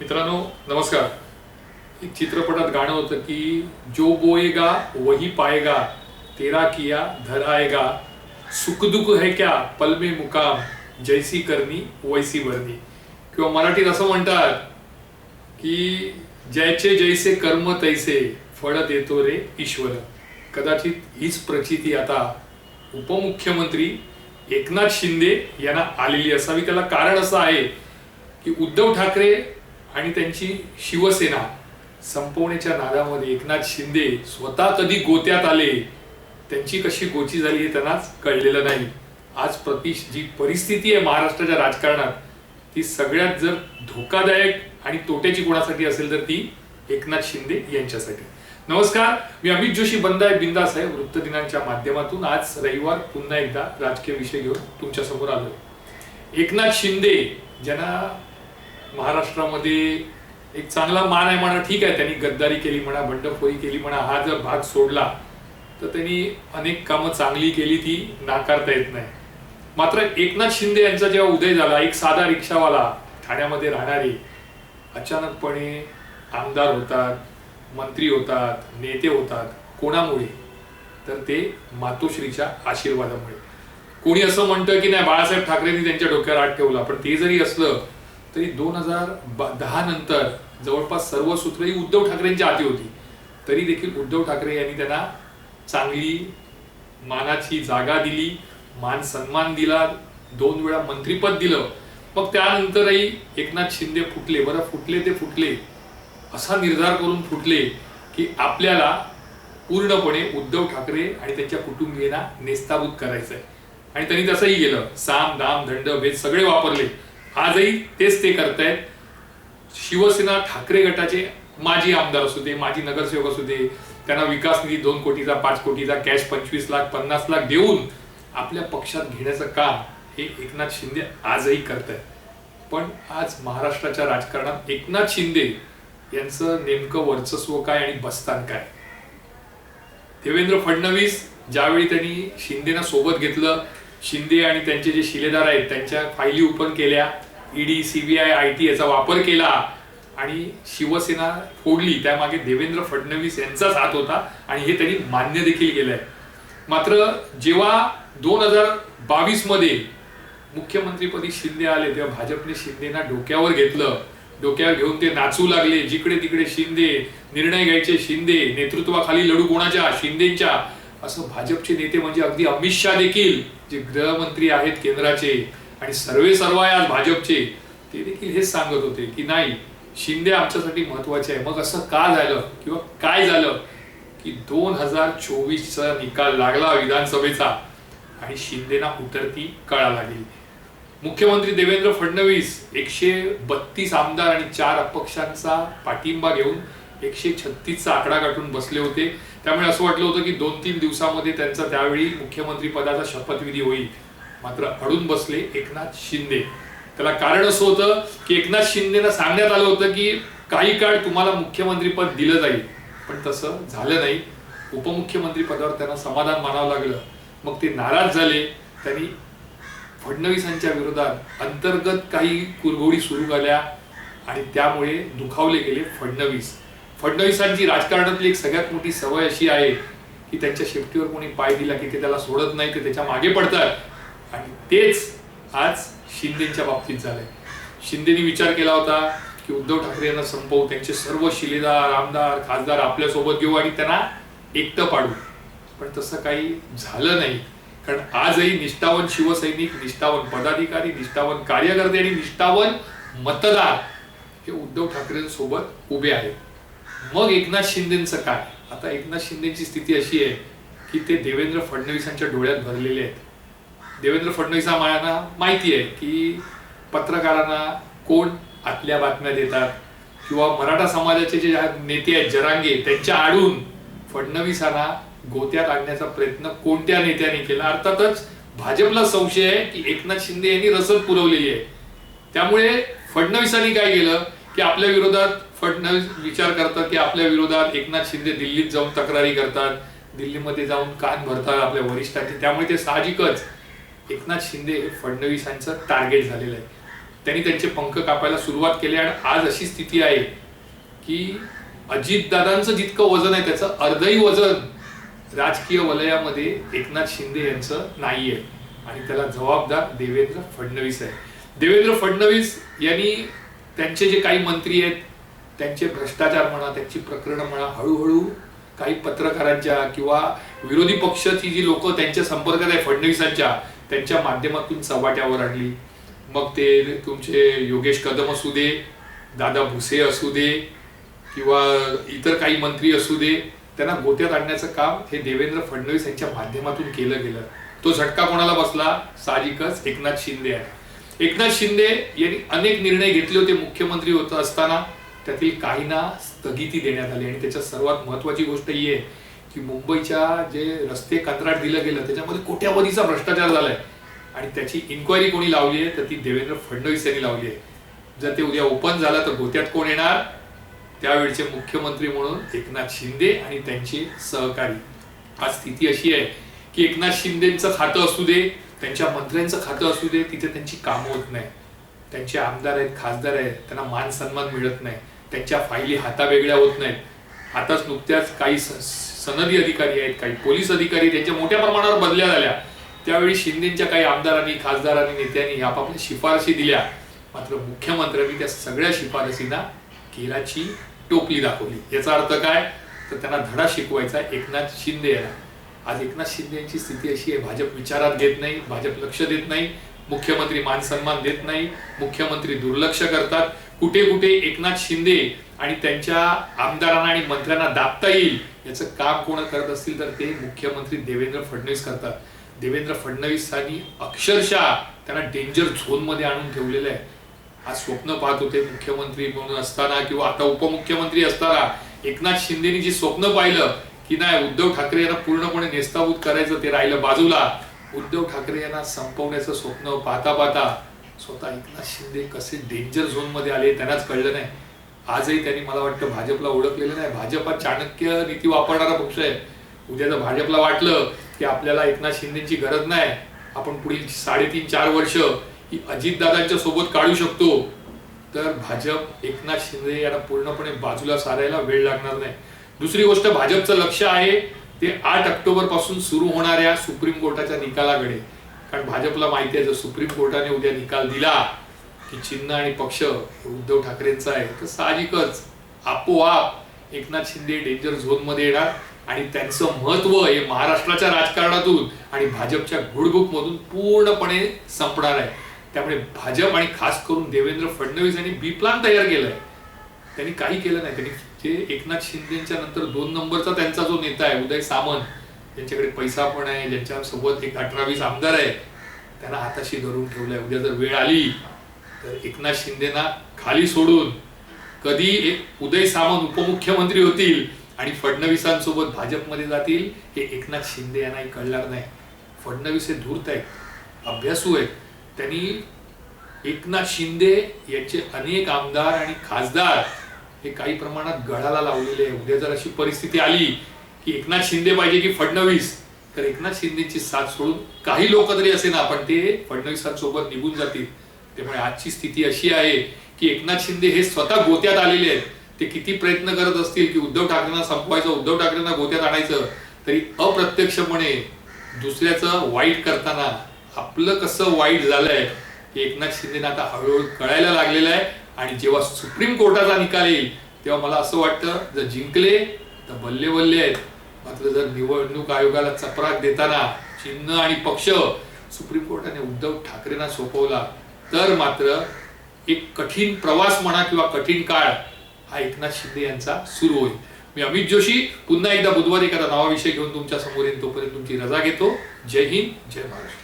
मित्रांनो नमस्कार. एक चित्रपटात गाणं होतं की जो बोएगा वही पाएगा तेरा किया धर आएगा सुख दुख है क्या पलमे मुकाम जैसी करनी वैसी भरणी किंवा मराठीत असं म्हणतात की ज्याचे जैसे कर्म तैसे फळ देतो रे ईश्वर. कदाचित हीच प्रचिती आता उपमुख्यमंत्री एकनाथ शिंदे यांना आलेली असावी. त्याला कारण असं आहे की उद्धव ठाकरे आणि त्यांची शिवसेना संपवण्याच्या नादामध्ये एकनाथ शिंदे स्वतः कधी गोत्यात आले त्यांची कशी गोची झाली हे त्यांनाच कळलेलं नाही. आज प्रतीश जी परिस्थिती आहे महाराष्ट्राच्या राजकारणात ती सगळ्यात जर धोकादायक आणि तोट्याची कोणासाठी असेल तर ती एकनाथ शिंदे यांच्यासाठी. नमस्कार मी अमित जोशी बंद आहे बिंदास आहे वृत्तदिनांच्या माध्यमातून आज रविवार पुन्हा एकदा राजकीय विषय घेऊन तुमच्यासमोर आलो एकनाथ शिंदे ज्यांना महाराष्ट्रामध्ये एक चांगला मान आहे म्हणा ठीक आहे त्यांनी गद्दारी केली म्हणा बंडखोरी केली म्हणा हा जर भाग सोडला तर त्यांनी अनेक कामं चांगली केली ती नाकारता येत नाही. मात्र एकनाथ शिंदे यांचा जेव्हा उदय झाला एक साधा रिक्षावाला ठाण्यामध्ये राहणारे अचानकपणे आमदार होतात मंत्री होतात नेते होतात कोणामुळे? तर ते मातोश्रीच्या आशीर्वादामुळे. कोणी असं म्हणतं की नाही बाळासाहेब ठाकरेंनी त्यांच्या डोक्यावर आत ठेवला पण ते जरी असलं तरी दोन हजार दहा नंतर जवळपास सर्व सूत्र ही उद्धव ठाकरेंच्या हाती होती. तरी देखील उद्धव ठाकरे यांनी त्यांना चांगली मानाची जागा दिली मान सन्मान दिला दोन वेळा मंत्रीपद दिलं. मग त्यानंतरही एकनाथ शिंदे फुटले. बरं फुटले ते फुटले. असा निर्धार करून फुटले की आपल्याला पूर्णपणे उद्धव ठाकरे आणि त्यांच्या कुटुंबियांना नेस्ताबूत करायचं आहे आणि त्यांनी तसंही केलं. साम दाम दंड भेद सगळे वापरले. आजही तेच ते करतायत शिवसेना ठाकरे गटाचे माजी आमदार असू दे माजी नगरसेवक असू दे त्यांना विकास निधी दोन कोटीचा पाच कोटीचा कॅश पंचवीस लाख पन्नास लाख देऊन आपल्या पक्षात घेण्याचं काम हे एकनाथ शिंदे आजही करतायत पण आज महाराष्ट्राच्या राजकारणात एकनाथ शिंदे यांचं नेमकं वर्चस्व काय आणि बस्तान काय? देवेंद्र फडणवीस ज्यावेळी त्यांनी शिंदेना सोबत घेतलं शिंदे आणि त्यांचे जे शिलेदार आहेत त्यांच्या फायली ओपन केल्या ईडी सीबीआय आय टी याचा वापर केला आणि शिवसेना फोडली. त्यामागे देवेंद्र फडणवीस यांचाच हात होता आणि हे त्यांनी मान्य देखील केलंय. मात्र जेव्हा दोन हजार बावीसमध्ये मुख्यमंत्रीपदी शिंदे आले तेव्हा भाजपने शिंदेना डोक्यावर घेतलं. डोक्यावर घेऊन ते नाचू लागले. जिकडे तिकडे शिंदे निर्णय घ्यायचे शिंदे नेतृत्वाखाली लढू कोणाच्या? शिंदेच्या. असं भाजपचे नेते म्हणजे अगदी अमित शहा देखील जे गृहमंत्री आहेत केंद्राचे. आणि सर्वे सर्व आहे आज भाजपचे ते देखील हेच सांगत होते की नाही शिंदे आमच्यासाठी महत्त्वाचे आहे. मग असं का झालं किंवा काय झालं की दोन हजार चोवीसचा निकाल लागला विधानसभेचा आणि शिंदेना उतरती कळा लागली. मुख्यमंत्री देवेंद्र फडणवीस एकशे बत्तीस आमदार आणि चार अपक्षांचा पाठिंबा घेऊन एकशे छत्तीसचा आकडा गाठून बसले होते. त्यामुळे असं वाटलं होतं की दोन तीन दिवसामध्ये त्यांचा त्यावेळी मुख्यमंत्री पदाचा शपथविधी होईल. मात्र अडून बसले एकनाथ शिंदे. त्याला कारण असं होतं की एकनाथ शिंदेना सांगण्यात आलं होतं की काही काळ तुम्हाला मुख्यमंत्री पद दिलं जाईल. पण तसं झालं नाही. उपमुख्यमंत्री पदावर त्यांना समाधान मानावं लागलं. मग ते नाराज झाले. त्यांनी फडणवीसांच्या विरोधात अंतर्गत काही कुरघोडी सुरू झाल्या आणि त्यामुळे दुखावले गेले फडणवीस. फडणवीसांची राजकारणातली एक सगळ्यात मोठी सवय अशी आहे की त्यांच्या शेपटीवर कोणी पाय दिला की ते त्याला सोडत नाही ते त्याच्यामागे पडतात. आणि तेच आज शिंदेच्या बाबतीत झालंय. शिंदेनी विचार केला होता की उद्धव ठाकरे यांना संपवू त्यांचे सर्व शिलेदार आमदार खासदार आपल्यासोबत घेऊ आणि त्यांना एकटं पाडू. पण तसं काही झालं नाही. कारण आजही निष्ठावन शिवसैनिक निष्ठावन पदाधिकारी निष्ठावन कार्यकर्ते आणि निष्ठावन मतदार हे उद्धव ठाकरेंसोबत उभे आहेत. मग एकनाथ शिंदेचं काय? आता एकनाथ शिंदेची स्थिती अशी आहे की ते देवेंद्र फडणवीसांच्या डोळ्यात भरलेले आहेत. देवेंद्र फडणवीसांना माहिती आहे की पत्रकारांना कोण आतल्या बातम्या देतात किंवा मराठा समाजाचे जे नेते आहेत जरांगे त्यांच्या आडून फडणवीसांना गोत्यात आणण्याचा प्रयत्न कोणत्या नेत्याने केला? अर्थातच भाजपला संशय आहे की एकनाथ शिंदे यांनी रसद पुरवलेली आहे. त्यामुळे फडणवीसांनी काय केलं? की आपल्या विरोधात फडणवीस विचार करतात की आपल्या विरोधात एकनाथ शिंदे दिल्लीत जाऊन तक्रारी करतात दिल्लीमध्ये जाऊन कान भरतात आपल्या वरिष्ठांचे. त्यामुळे ते साहजिकच एकनाथ शिंदे हे फडणवीसांचं टार्गेट झालेलं आहे. त्यांनी त्यांचे पंख कापायला सुरुवात केली आणि आज अशी स्थिती आहे की अजितदादांचं जितकं वजन आहे त्याचं अर्धही वजन राजकीय वलयामध्ये एकनाथ शिंदे यांचं नाही आहे आणि त्याला जबाबदार देवेंद्र फडणवीस आहे. देवेंद्र फडणवीस यांनी त्यांचे जे काही मंत्री आहेत त्यांचे भ्रष्टाचार म्हणा त्यांची प्रकरणं म्हणा हळूहळू काही पत्रकारांच्या किंवा विरोधी पक्षाची जी लोक त्यांच्या संपर्कात आहे फडणवीसांच्या त्यांच्या माध्यमातून चव्हाट्यावर आणली. मग ते तुमचे योगेश कदम असू दे दादा भुसे असू दे किंवा इतर काही मंत्री असू दे त्यांना गोत्यात आणण्याचं काम हे देवेंद्र फडणवीस यांच्या माध्यमातून केलं गेलं. तो झटका कोणाला बसला? साहजिकच एकनाथ शिंदे आहे. एकनाथ शिंदे यांनी अनेक निर्णय घेतले होते मुख्यमंत्री होत असताना. त्यातील काहींना स्थगिती देण्यात आली आणि त्याच्यात सर्वात महत्वाची गोष्ट ही आहे की मुंबईच्या जे रस्ते कंत्राट दिलं गेलं त्याच्यामध्ये कोट्यावधीचा भ्रष्टाचार झालाय. आणि त्याची इन्क्वायरी कोणी लावली आहे तर ती देवेंद्र फडणवीस यांनी लावली आहे. जर ते उद्या ओपन झालं तर गोत्यात कोण येणार? त्यावेळचे मुख्यमंत्री म्हणून एकनाथ शिंदे आणि त्यांचे सहकारी. आज स्थिती अशी आहे की एकनाथ शिंदेचं खातं असू दे त्यांच्या मंत्र्यांचं खातं असू दे तिथे त्यांची कामं होत नाही. त्यांचे आमदार आहेत खासदार आहेत त्यांना मान सन्मान मिळत नाही. त्यांच्या फायली हातावेगळ्या होत नाहीत. आताच नुकत्याच काही स- सनदी अधिकारी आहेत काही पोलीस अधिकारी त्यांच्या मोठ्या प्रमाणावर बदल्या झाल्या. त्यावेळी शिंदेच्या काही आमदारांनी खासदारांनी नेत्यांनी आपापल्या शिफारशी दिल्या. मात्र मुख्यमंत्र्यांनी त्या सगळ्या शिफारसींना केराची टोपली दाखवली. याचा अर्थ काय? तर त्यांना धडा शिकवायचा एकनाथ शिंदे याला. आज एकनाथ शिंदे यांची स्थिती अशी आहे भाजप विचारात घेत नाही भाजप लक्ष देत नाही मुख्यमंत्री मान सन्मान देत नाही मुख्यमंत्री दुर्लक्ष करतात कुठे कुठे एकनाथ शिंदे आणि त्यांच्या आमदारांना आणि मंत्र्यांना दाबता येईल याचं काम कोण करत असतील तर ते मुख्यमंत्री देवेंद्र फडणवीस करतात. देवेंद्र फडणवीसांनी अक्षरशः त्यांना डेंजर झोनमध्ये आणून ठेवलेलं आहे. आज स्वप्न पाहत होते मुख्यमंत्री म्हणून असताना किंवा आता उपमुख्यमंत्री असताना एकनाथ शिंदेनी जे स्वप्न पाहिलं की नाही उद्धव ठाकरे यांना पूर्णपणे नेस्ताभूत करायचं ते राहिलं बाजूला. उद्धव ठाकरे यांना संपवण्याचं स्वप्न पाहता पाहता स्वतः एकनाथ शिंदे कसे डेंजर झोनमध्ये आले त्यांनाच कळलं नाही. आजही त्यांनी मला वाटतं भाजपला ओळखलेलं नाही. भाजप हा चाणक्य नीती वापरणारा पक्ष आहे. उद्या जर भाजपला वाटलं की आपल्याला एकनाथ शिंदेची गरज नाही आपण पुढील साडेतीन चार वर्ष ही अजितदादांच्या सोबत काढू शकतो तर भाजप एकनाथ शिंदे यांना पूर्णपणे बाजूला सारायला वेळ लागणार नाही. दुसरी गोष्ट भाजपचं लक्ष आहे ते आठ ऑक्टोबरपासून सुरू होणाऱ्या सुप्रीम कोर्टाच्या निकालाकडे. कारण भाजपला माहिती आहे जर सुप्रीम कोर्टाने उद्या निकाल दिला की चिन्ह आणि पक्ष उद्धव ठाकरेंचा आहे तर साहजिकच आपोआप एकनाथ शिंदे डेंजर झोनमध्ये येणार आणि त्यांचं महत्त्व हे महाराष्ट्राच्या राजकारणातून आणि भाजपच्या गुडबुकमधून पूर्णपणे संपणार आहे. त्यामुळे भाजप आणि खास करून देवेंद्र फडणवीस यांनी बी प्लान तयार केलाय. त्यांनी काही केलं नाही. त्यांनी जे एकनाथ शिंदेच्या नंतर दोन नंबरचा त्यांचा जो नेता आहे उदय सामंत ज्यांच्याकडे पैसा पण आहे ज्यांच्यासोबत एक अठरा वीस आमदार आहे त्यांना हाताशी धरून ठेवलंय. उद्या जर वेळ आली तर एकनाथ शिंदेना खाली सोडून कधी एक उदय सामंत उपमुख्यमंत्री होतील आणि फडणवीसांसोबत भाजपमध्ये जातील हे एकनाथ शिंदे यांनाही कळणार नाही. फडणवीस हे धूर्त आहेत अभ्यासू आहेत. त्यांनी एकनाथ शिंदे यांचे अनेक आमदार आणि खासदार हे काही प्रमाणात गळाला लावलेले आहे. उद्या जर अशी परिस्थिती आली की एकनाथ शिंदे पाहिजे की फडणवीस? तर एकनाथ शिंदेची साथ सोडून काही लोक तरी असे ना पण ते फडणवीसांसोबत निघून जातील. त्यामुळे आजची स्थिती अशी आहे की एकनाथ शिंदे हे स्वतः गोत्यात आलेले आहेत. ते किती प्रयत्न करत असतील की उद्धव ठाकरेंना संपवायचं उद्धव ठाकरेंना गोत्यात आणायचं तरी अप्रत्यक्षपणे दुसऱ्याचं वाईट करताना आपलं कसं वाईट झालंय हे एकनाथ शिंदेना आता हळूहळू कळायला लागलेलं आहे. आणि जेव्हा सुप्रीम कोर्टाचा निकाल येईल तेव्हा मला असं वाटतं जर जिंकले तर बल्ले बल्ले आहेत. मात्र जर निवडणूक आयोगाला चपराक देताना चिन्ह आणि पक्ष सुप्रीम कोर्टाने उद्धव ठाकरेंना सोपवला तर मात्र एक कठीण प्रवास म्हणा किंवा कठीण काळ हा एकनाथ शिंदे यांचा सुरू होईल. मी अमित जोशी पुन्हा एकदा बुधवारी एखादा नवा विषय घेऊन तुमच्यासमोर येईन तोपर्यंत तुमची रजा घेतो. जय हिंद जय महाराष्ट्र.